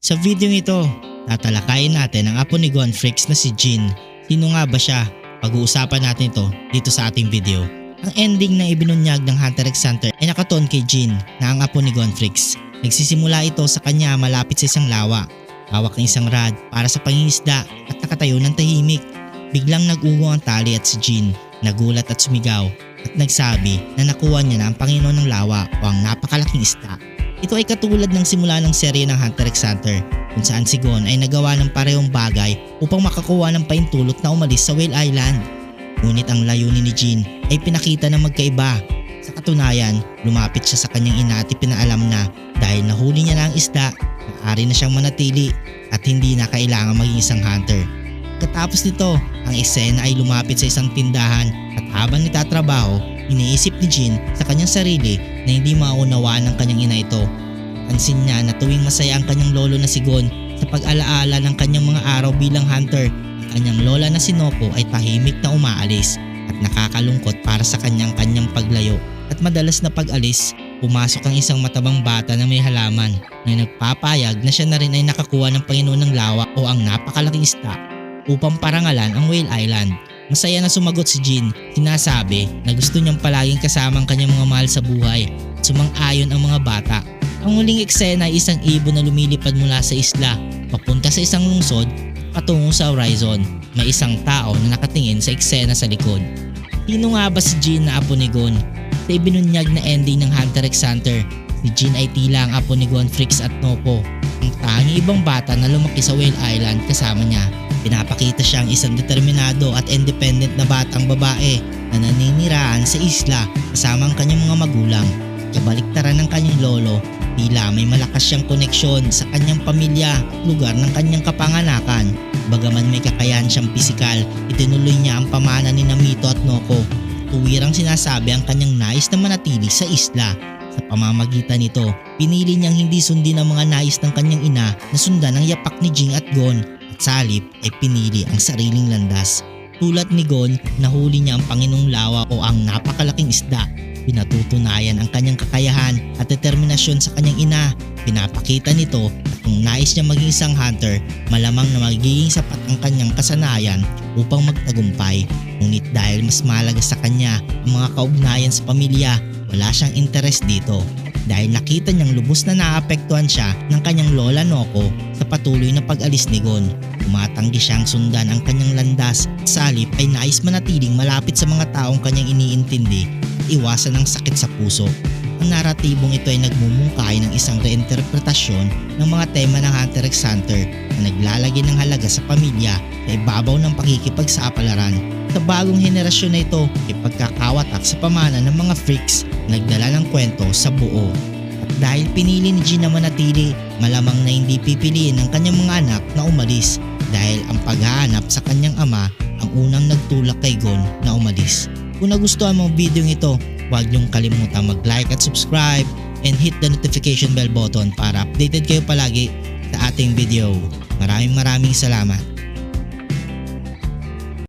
Sa video ito, tatalakayin natin ang apo ni Gonfrix na si Jin. Sino nga ba siya? Pag-uusapan natin ito dito sa ating video. Ang ending na ibinunyag ng Hunter x Hunter ay nakatuon kay Jin na ang apo ni Gonfrix. Nagsisimula ito sa kanya malapit sa isang lawa. Hawak ng isang rad para sa pangingisda at nakatayo ng tahimik. Biglang nag-ugo ang tali at si Jin nagulat at sumigaw at nagsabi na nakuha niya na ang Panginoon ng Lawa o ang napakalaking isda. Ito ay katulad ng simula ng serye ng Hunter x Hunter kung saan si Gon ay nagawa ng parehong bagay upang makakuha ng paintulot na umalis sa Whale Island. Ngunit ang layunin ni Jin ay pinakita na magkaiba. Sa katunayan, lumapit siya sa kanyang ina at pinaalam na dahil nahuli niya na ang isda, maaari na siyang manatili at hindi na kailangan maging isang hunter. Katapos nito, ang eksena ay lumapit sa isang tindahan at habang nagtatrabaho, iniisip ni Jin sa kanyang sarili na hindi maunawaan ng kanyang ina ito. Pansin niya na tuwing masaya ang kanyang lolo na si Gon sa pag-alaala ng kanyang mga araw bilang hunter, ang kanyang lola na si Noko ay tahimik na umaalis at nakakalungkot para sa kanyang kanyang paglayo. At madalas na pag-alis, pumasok ang isang matabang bata na may halaman na nagpapayag na siya na rin ay nakakuha ng Panginoon ng Lawa o ang napakalaking isda upang parangalan ang Whale Island. Masaya na sumagot si Jin. Sinasabi na gusto niyang palaging kasama ang kanyang mga mahal sa buhay at sumang-ayon ang mga bata. Ang huling eksena ay isang ibon na lumilipad mula sa isla papunta sa isang lungsod patungo sa horizon. May isang tao na nakatingin sa eksena sa likod. Sino nga ba si Jin na apo ni Gon? Sa ibinunyag na ending ng Hunter x Hunter, si Jin ay tila ang apo ni Gonfrix at Noko. Ang ibang bata na lumaki sa Whale Island kasama niya Pinapakita siyang isang determinado at independent na batang babae na naninirahan sa isla kasama ang kanyang mga magulang. Kabaliktaran ng kanyang lolo, tila may malakas siyang koneksyon sa kanyang pamilya at lugar ng kanyang kapanganakan. Bagaman may kakayahan siyang pisikal, itinuloy niya ang pamana ni Namito at Noko. Tuwirang sinasabi ang kanyang nais na manatili sa isla sa pamamagitan nito, pinili niyang hindi sundin ang mga nais ng kanyang ina na sundan ang yapak ni Jing at Gon sa halip ay pinili ang sariling landas. Tulad ni Gon, nahuli niya ang Panginoong Lawa o ang napakalaking isda. Pinatutunayan ang kanyang kakayahan at determinasyon sa kanyang ina. Pinapakita nito na kung nais niya maging isang hunter, malamang na magiging sapat ang kanyang kasanayan upang magtagumpay. Ngunit dahil mas malaga sa kanya ang mga kaugnayan sa pamilya, wala siyang interes dito dahil nakita niyang lubos na naapektuhan siya ng kanyang lola Noko sa patuloy na pag-alis ni Gon. Tumatanggi siyang sundan ang kanyang landas at sa halip ay nais manatiling malapit sa mga taong kanyang iniintindi iwasan ang sakit sa puso. Ang naratibong ito ay nagmumungkahi ng isang reinterpretasyon ng mga tema ng Hunter x Hunter na naglalagay ng halaga sa pamilya sa ibabaw ng pakikipagsapalaran. Sa bagong henerasyon na ito ay pagkakawatak sa pamana ng mga freaks na nagdala ng kwento sa buo. At dahil pinili ni Gina manatili, malamang na hindi pipiliin ng kanyang mga anak na umalis dahil ang paghahanap sa kanyang ama ang unang nagtulak kay Gon na umalis. Kung nagustuhan mo ang video ito, huwag niyong kalimutan mag-like at subscribe and hit the notification bell button para updated kayo palagi sa ating video. Maraming maraming salamat.